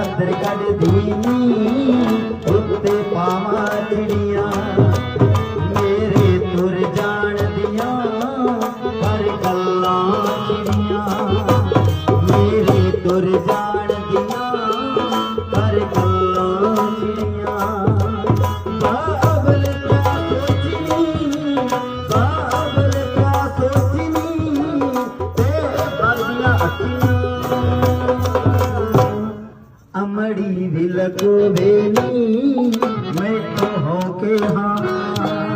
ਚਾਦਰ ਕੱਢਦੀ ਨੀ, ਉੱਤੇ ਪਾਵਾਂ ਚਿੜੀਆਂ। ਮੇਰੇ ਤੁਰ ਜਾਣ ਦੀਆਂ ਪਰ ਗੱਲਾਂ ਚਿੜੀਆਂ। ਮੇਰੇ ਤੁਰ ਜਾਣ ਦੀਆਂ ਪਰ ਗੱਲਾਂ ਚਿੜੀਆਂ। ਬਾਬਲ ਕਾ ਸੋਚਨੀ ਬਾਬਲ ਕਾ ਸੋਚਨੀ ਤੇ ਬਰਦੀਆਂ ਅੱਖੀਆਂ घड़ी भी लगोबे नी मैं तो हो के हाँ